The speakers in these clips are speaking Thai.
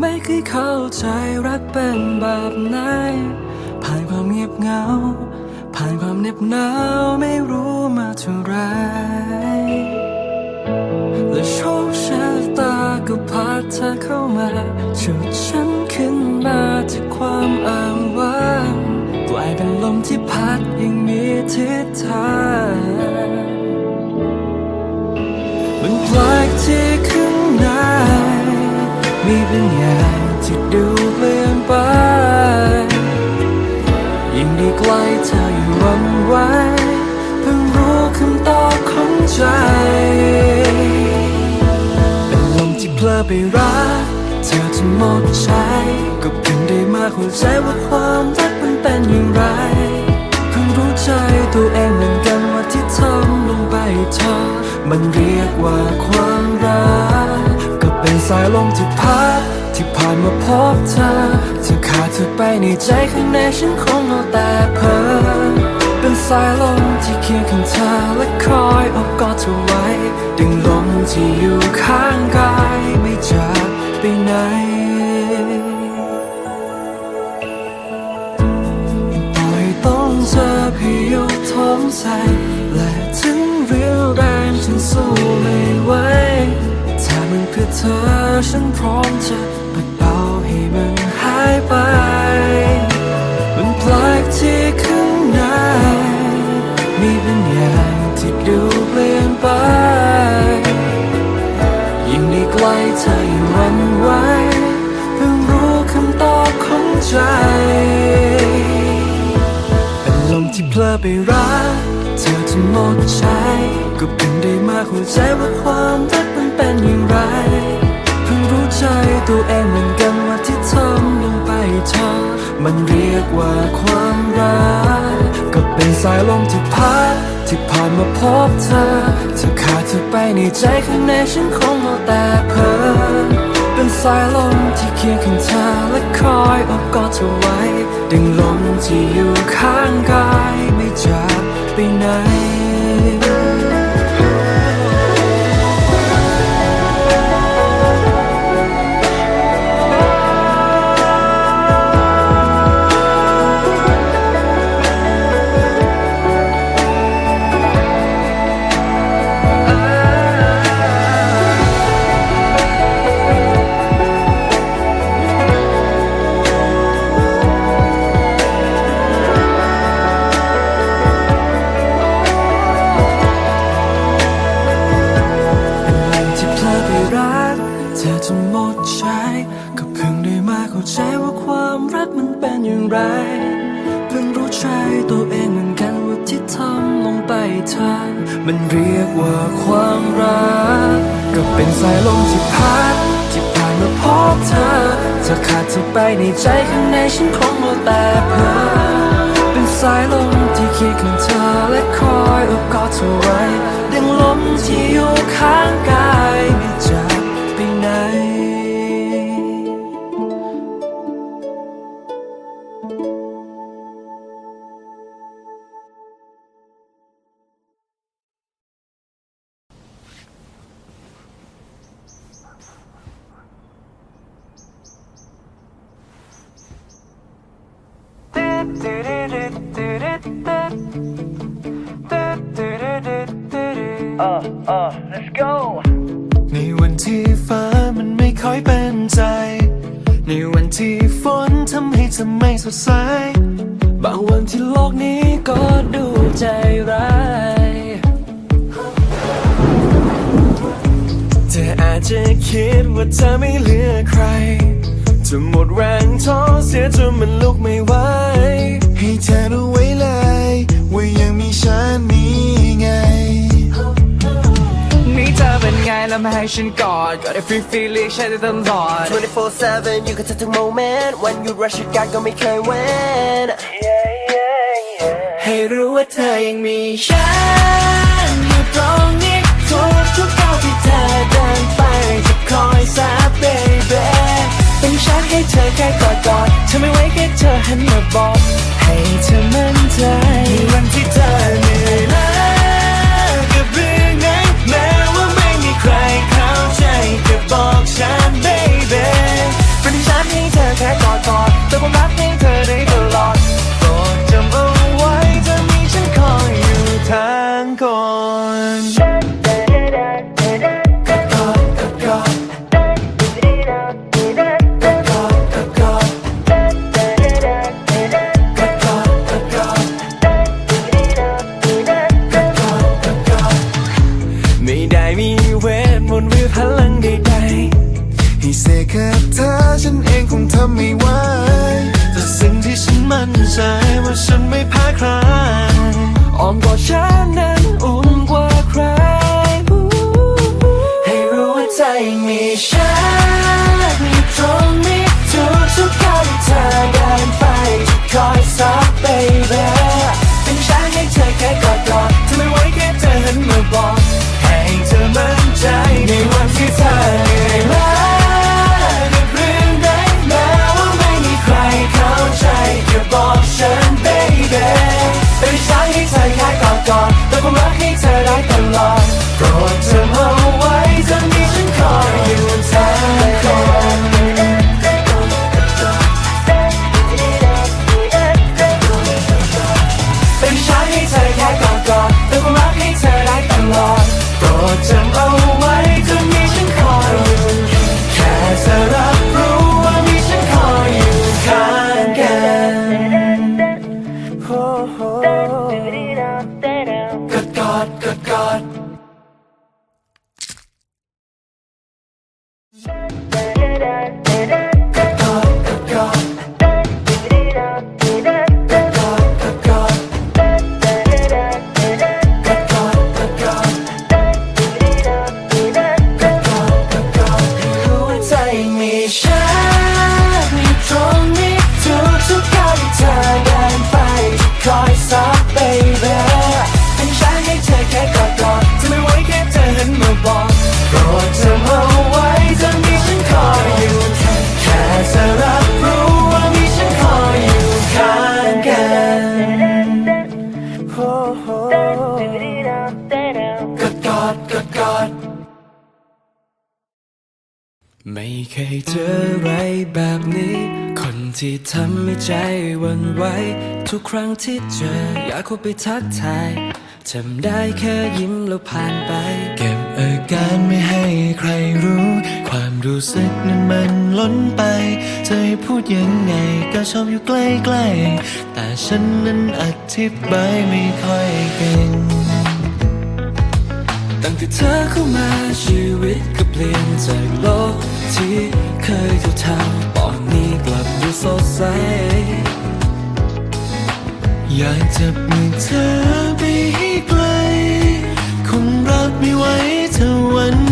ไม่เคยเข้าใจรักเป็นแบบไหน ผ่านความเงียบเหงา ผ่านความเหน็บหนาวไม่รู้มาเท่าไรและโชคชะตาก็พาเธอเข้ามาฉุดฉันขึ้นมาจากความอ้างว้างกลายเป็นลมที่พัดยังมีทิศทางมันแปลกที่ข้น มีบางอย่างที่ดูเปลี่ยนไป ยิ่งได้ใกล้เธอยิ่งวันไหวเพิ่งรู้คำตอบของใจ เป็นลมที่เพลอไปรัก เธอจนหมดใจก็เพิ่งได้มาเข้าใจว่าความรักมันเป็นอย่างไร เพิ่งรู้ใจตัวเองเหมือนกันว่าที่ทำลงไปเธอ มันเรียกว่าความรักายลมที่พัดที่ผ่านมาพบเธอเธอขาดเธอไปในใจข้างในฉันคงเอาแต่เพ้อเป็นสายลมที่เคียงข้างเธอและคอยอบกอดเธอไว้ดึงลมที่อยู่ข้างกายไม่จากไปไหนปล่อยต้องเจอพี่ยกท้องใส่และถึงเรียวแรงฉันสู้ไม่ไหวถ้ามันเพื่อเธอ ฉันพร้อมจะปัดเป่าให้มันหายไป มันแปลกที่ข้างในมีบางอย่างที่ดูเปลี่ยนไป ยิ่งได้ใกล้เธอยิ่งวันไหวเพิ่งรู้คำตอบของใจเป็นลมที่เพลอไปรักเธอจนหมดใจก็เพิ่งได้มาเข้าใจว่าความรักมันเป็นอย่างไร พิ่งรู้ใจตัวเองเหมือนกันว่าที่ทำลงไปเธอ มันเรียกว่าความรักก็เป็นสายลมที่พัดที่ผ่านมาพบเธอเธอขาดเธอไปในใจข้างในฉันคงเอาแต่เพ้อเป็นสายลมที่เคียงข้างเธอและคอยอบกอดเธอไว้ ดึงลมที่อยู่ข้างกายไม่จากไปไหน ใจตัวเองเหมือนกันว่าที่ทำลงไปเธอมันเรียกว่าความรัก ก็เป็นสายลมที่พัดที่ผ่านมาพบเธอเธอขาดเธอไปในใจข้างในฉันคงเอาแต่เพ้อเป็นสายลมที่คียงข้างเธอและคอยอบกอดเธอไว้ดังลมที่อยู่ข้างกายไม่จากไปไหน ใจ ในวันที่ฝนทำให้เธอไม่สดใส บางวันที่โลกนี้ก็ดูใจร้าย เธออาจจะคิดว่าเธอไม่เหลือใคร จะหมดแรงท้อเสียจนมันลุกไม่ไหว ให้เธอรู้ไว้เลย แล้วมาให้ฉันกอดก็ได้ฟรีฟีลิ่งใช้ได้ตลอด 24-7 อยู่กับเธอทุกโมเมนต์วันหยุดราชการก็ไม่เคยเว้น ให้รู้ว่าเธอยังมีฉันอยู่ตรงนี้ทุกทุกก้าวที่เธอเดินไปจะคอยซับ baby เป็นฉันให้เธอแค่กอดกอดเธอไม่ไหวแค่เธอหันมาบอกให้เธอมั่นใจวันที่เธอ แค่กอดกอดแต่ผมรักให้เธอได้ตลอดโอดจำเอาไว้จะมีฉันคอยอยู่ทางคอน แค่เธอฉันเองคงทำไม่ไหวแต่สิ่งที่ฉันมั่นใจว่าฉันไม่แพ้ใครอ้อมกอดฉันนั้นอุ่นกว่าใครให้รู้ว่าใจมีฉัน เคยเจออะไรแบบนี้ คนที่ทำให้ใจวันไหวทุกครั้งที่เจออยากเข้าไปทักทายทำได้แค่ยิ้มแล้วผ่านไป เก็บอาการไม่ให้ใครรู้ ความรู้สึกนั้นมันล้นไป จะพูดยังไงก็ชอบอยู่ใกล้ๆ แต่ฉันนั้นอธิบายไม่ค่อยเก่งตั้งแต่เธอเข้ามาชีวิตก็เปลี่ยนจากโลก ที่เคยจะทำตอนนี้กลับดูสดใส อยากจะมีเธอไปให้ไกล คงรักไม่ไหวเธอวัน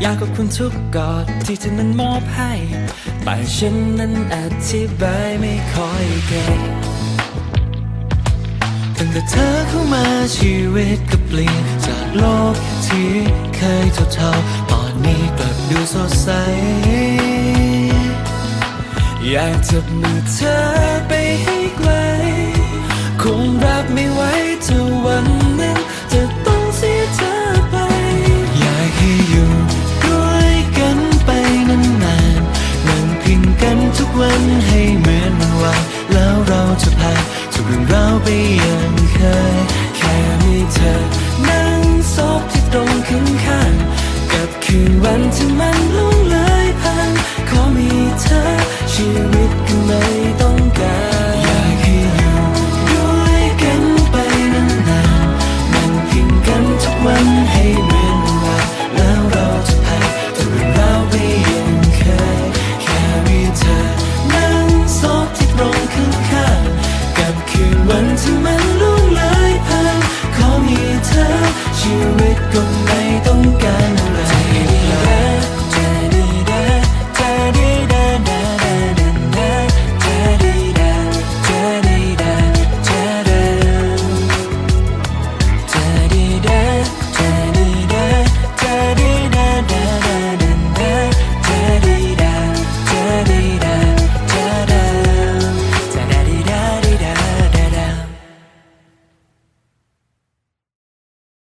อยากขอบคุณทุกกอดที่เธอนั้นมอบให้ แต่ฉันนั้นอธิบายไม่ค่อยเก่งตั้งแต่เธอเข้ามาชีวิตก็เปลี่ยนจากโลกที่เคยเท่าๆตอนนี้กลับดูสดใส อยากจับมือเธอไปให้ไกลคงรับไม่ไหว 要被掩盖。